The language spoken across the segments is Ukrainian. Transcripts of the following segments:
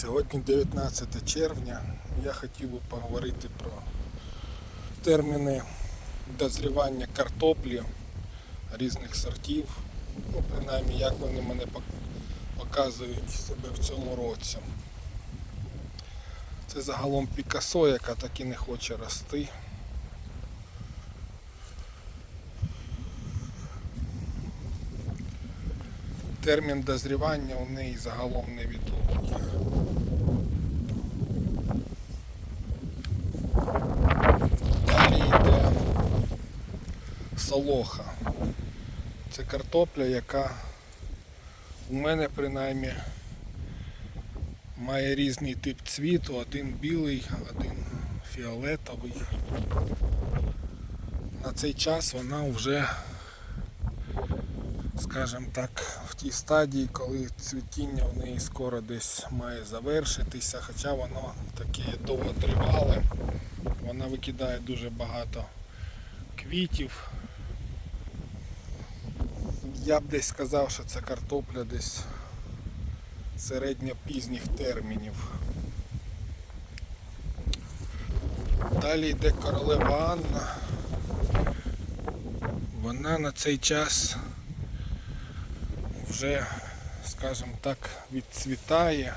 Сьогодні 19 червня. Я хотів би поговорити про терміни дозрівання картоплі різних сортів. Ну, принаймні, як вони мене показують себе в цьому році. Це загалом Пікасо, яка так і не хоче рости. Термін дозрівання у неї загалом невідомий. Далі йде солоха. Це картопля, яка у мене принаймні має різний тип цвіту, один білий, один фіолетовий. На цей час вона вже, скажімо так, в тій стадії, коли цвітіння в неї скоро десь має завершитися, хоча воно таке довготривале. Вона викидає дуже багато квітів. Я б десь сказав, що це картопля десь середньопізніх термінів. Далі йде королева Анна. Вона на цей час вже, скажімо так, відцвітає.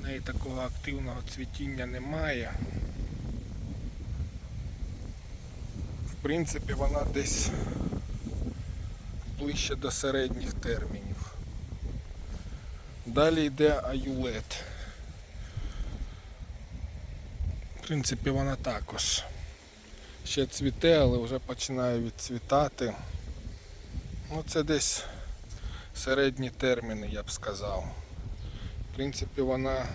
В неї такого активного цвітіння немає. В принципі, вона десь ближче до середніх термінів. Далі йде аюлет. В принципі, вона також ще цвіте, але вже починає відцвітати. Ну, це десь середні терміни, я б сказав. В принципі, вона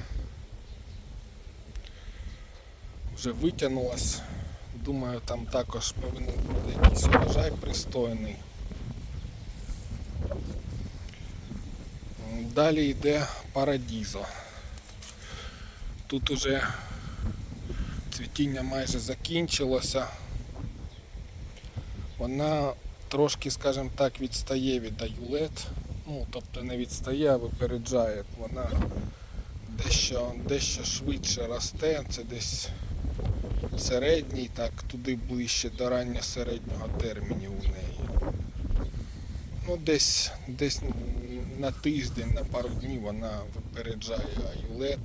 вже витягнулась. Думаю, там також повинен бути якийсь урожай пристойний. Далі йде Парадізо. Тут уже цвітіння майже закінчилося. Вона трошки, скажімо так, відстає від аюлет. Ну, тобто не відстає, а випереджає. Вона дещо, дещо швидше росте, це десь середній, так, туди ближче до рання середнього термінів у неї. Ну, десь, десь на тиждень, на пару днів вона випереджає аюлет.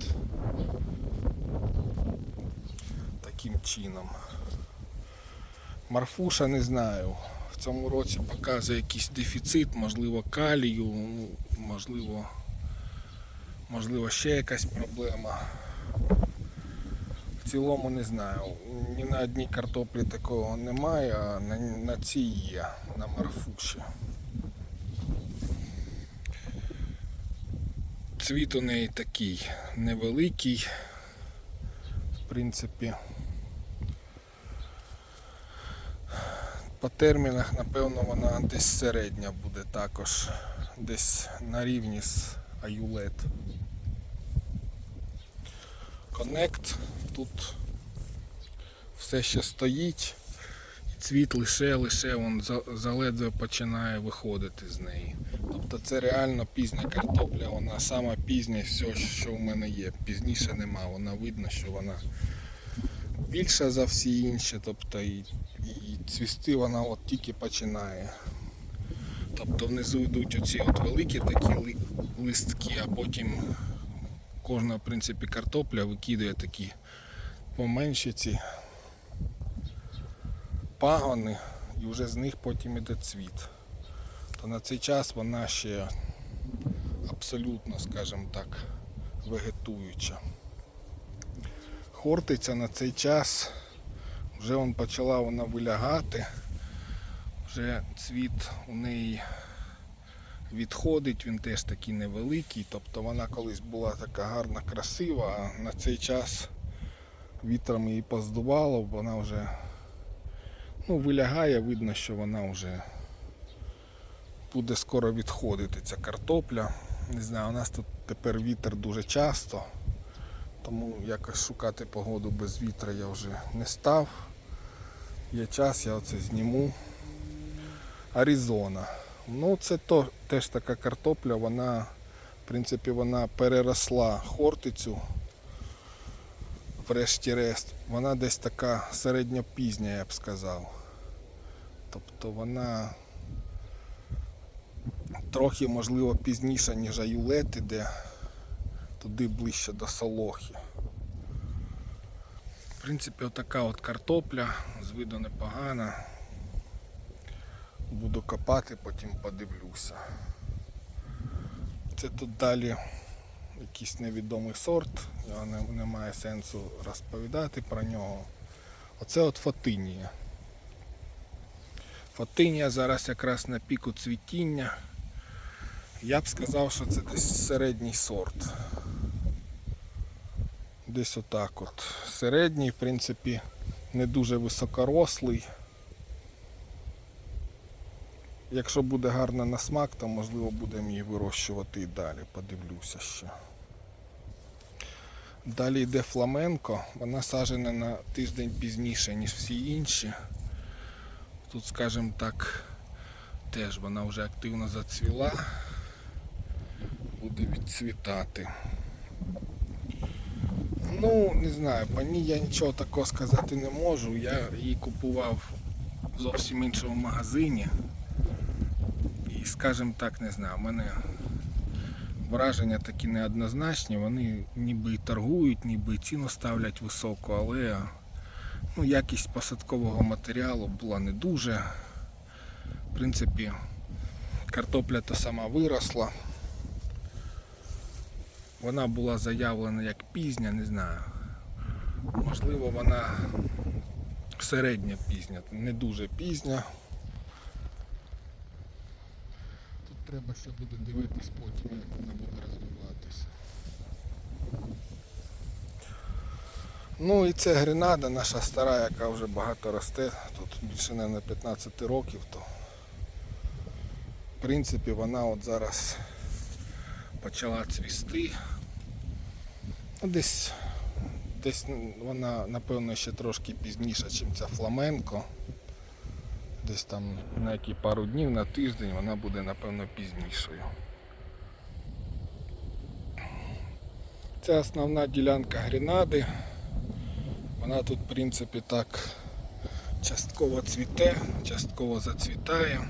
Таким чином. Марфуша не знаю. В цьому році показує якийсь дефіцит, можливо, калію, можливо, можливо, ще якась проблема. В цілому не знаю. Ні на одній картоплі такого немає, а на, на цій є, на марфуші. Цвіт у неї такий невеликий. В принципі. По термінах, напевно, вона десь середня буде також, десь на рівні з Аюлет. Connect тут все ще стоїть, і цвіт лише лише за- заледве починає виходити з неї. Тобто це реально пізня картопля, вона сама пізня все, що в мене є. Пізніше нема, вона видно, що вона більша за всі інші, тобто і, і цвісти вона от тільки починає. Тобто внизу йдуть оці от великі такі ли- листки, а потім кожна в принципі картопля викидає такі поменші ці пагони і вже з них потім іде цвіт. То на цей час вона ще абсолютно, скажімо так, вегетуюча. Хортиця на цей час вже он почала вона вилягати, вже цвіт у неї відходить, він теж такий невеликий, тобто вона колись була така гарна, красива, а на цей час вітром її поздувало, вона вже ну, вилягає, видно, що вона вже буде скоро відходити ця картопля. Не знаю, у нас тут тепер вітер дуже часто, тому якось шукати погоду без вітра я вже не став. Є час, я оце зніму. Аризона. Ну, це то, теж така картопля, вона В принципі, вона переросла хортицю. Врешті-решт. Вона десь така середньопізня, я б сказав. Тобто вона трохи, можливо, пізніша, ніж аюлет іде, туди ближче до солохи. В принципі, отака от картопля, з виду непогана. Буду копати, потім подивлюся. Це тут далі якийсь невідомий сорт, немає сенсу розповідати про нього. Оце от фотинія. Фотинія зараз якраз на піку цвітіння. Я б сказав, що це десь середній сорт. Десь отак от. Середній, в принципі, не дуже високорослий. Якщо буде гарно на смак, то можливо будемо її вирощувати і далі. Подивлюся ще. Далі йде фламенко, вона сажена на тиждень пізніше, ніж всі інші. Тут, скажімо так, теж вона вже активно зацвіла, буде відцвітати. Ну, не знаю, по ній я нічого такого сказати не можу. Я її купував в зовсім іншому магазині. І, скажімо так, не знаю, у мене враження такі неоднозначні. Вони ніби і торгують, ніби і ціну ставлять високу, але ну, якість посадкового матеріалу була не дуже. В принципі, картопля та сама виросла. Вона була заявлена як пізня, не знаю. Можливо, вона середня пізня, не дуже пізня. Тут треба ще буде дивитись потім, як вона буде розвиватися. Ну і це гренада наша стара, яка вже багато росте, тут більше не на 15 років, то в принципі вона от зараз почала цвісти. Ну, десь, десь вона напевно ще трошки пізніша, ніж ця фламенко. Десь там на які пару днів, на тиждень вона буде напевно пізнішою. Це основна ділянка гренади. Вона тут, в принципі, так частково цвіте, частково зацвітає.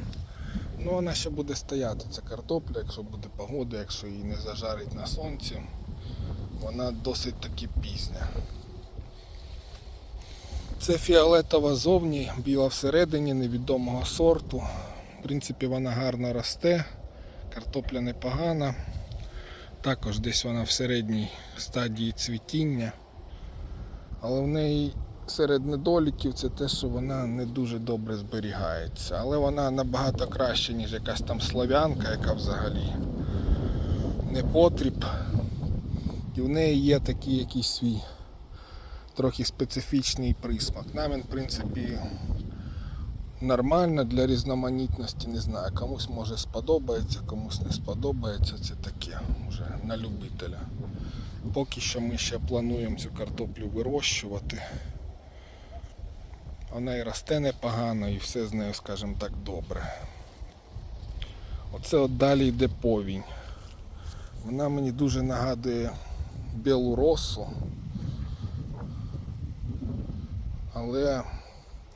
Ну, вона ще буде стояти, ця картопля, якщо буде погода, якщо її не зажарить на сонці. Вона досить таки пізня. Це фіолетова зовні, біла всередині, невідомого сорту. В принципі, вона гарно росте, картопля непогана. Також десь вона в середній стадії цвітіння. Але в неї серед недоліків це те, що вона не дуже добре зберігається. Але вона набагато краще, ніж якась там слав'янка, яка взагалі не потріб. І в неї є такий якийсь свій трохи специфічний присмак. Нам він, в принципі, нормально для різноманітності, не знаю, комусь може сподобається, комусь не сподобається, це таке вже на любителя. Поки що ми ще плануємо цю картоплю вирощувати. Вона і росте непогано і все з нею, скажімо так, добре. Оце от далі йде повінь. Вона мені дуже нагадує білу росу. Але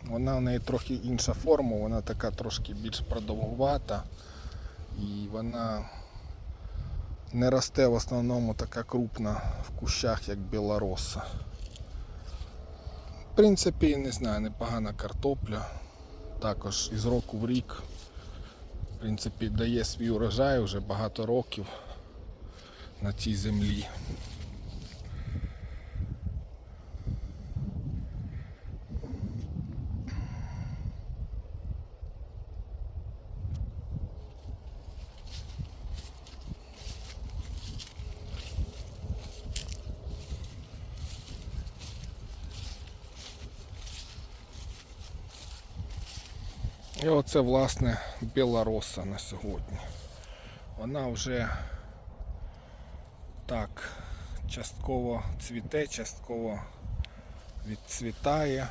вона в неї трохи інша форма, вона така трошки більш продовгувата і вона не росте в основному така крупна в кущах, як білороса. В принципі, не знаю, непогана картопля. Також із року в рік. В принципі, дає свій урожай вже багато років на цій землі. І оце власне білороса на сьогодні. Вона вже так частково цвіте, частково відцвітає.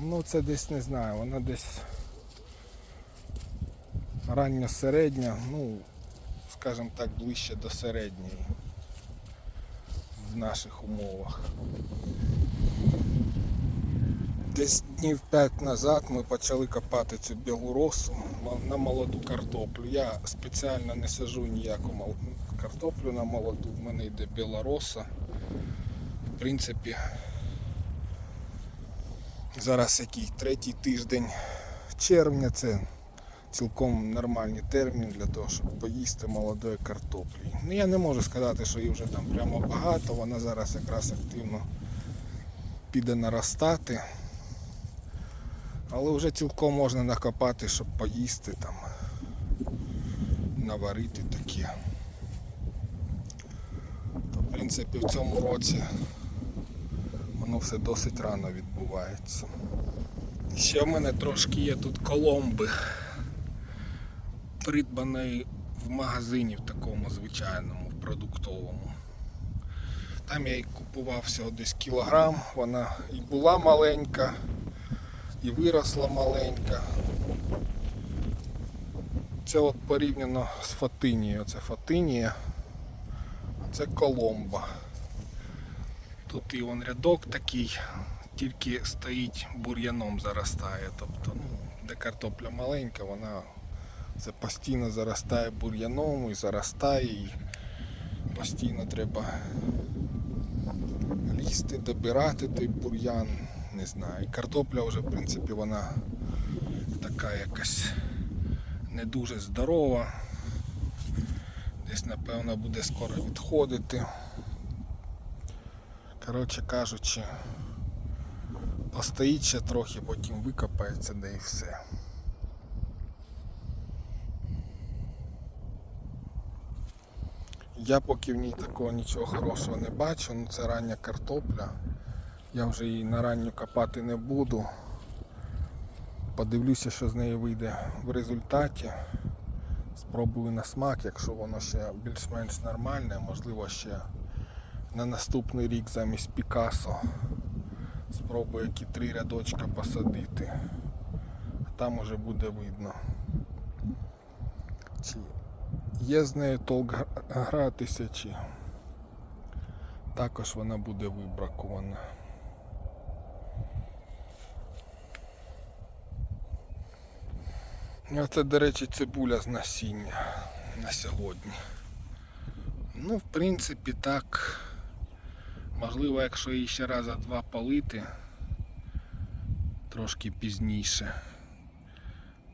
Ну це десь не знаю, вона десь рання середня, ну, скажімо так, ближче до середньої в наших умовах. Десь днів 5 назад ми почали копати цю білу росу на молоду картоплю. Я спеціально не сажу ніяку картоплю на молоду, в мене йде біла роса. В принципі, зараз який третій тиждень червня це цілком нормальний термін для того, щоб поїсти молодої картоплі. Ну я не можу сказати, що її вже там прямо багато, вона зараз якраз активно піде наростати. Але вже цілком можна накопати, щоб поїсти там, наварити таке. То, в принципі, в цьому році воно все досить рано відбувається. Ще в мене трошки є тут коломби, придбаної в магазині в такому звичайному, в продуктовому. Там я її купував всього десь кілограм, вона і була маленька, і виросла маленька. Це от порівняно з фатинією. Це фатинія, а це коломба. Тут і вон рядок такий, тільки стоїть бур'яном заростає. Тобто, ну, де картопля маленька, вона це постійно заростає бур'яном і заростає, і постійно треба лізти, добирати той бур'ян. Не знаю. Картопля вже, в принципі, вона така якась не дуже здорова. Десь, напевно, буде скоро відходити. Коротше кажучи, постоїть ще трохи, потім викопається, да і все. Я поки в ній такого нічого хорошого не бачу, ну це рання картопля. Я вже її на ранню копати не буду. Подивлюся, що з неї вийде в результаті. Спробую на смак, якщо воно ще більш-менш нормальне, можливо ще на наступний рік замість Пікасо спробую які три рядочка посадити. А Там уже буде видно. Чи є з нею толк гратися, чи також вона буде вибракована. І Оце, до речі, цибуля з насіння на сьогодні. Ну, в принципі, так. Можливо, якщо її ще раза два палити трошки пізніше,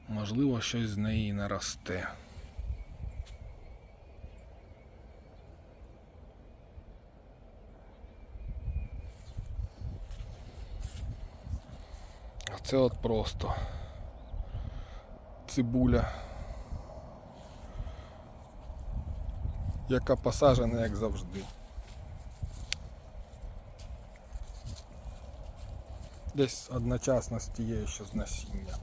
можливо, щось з неї наросте. А це от просто цибуля, яка посажена, як завжди. Десь одночасно з тією, що з насіння.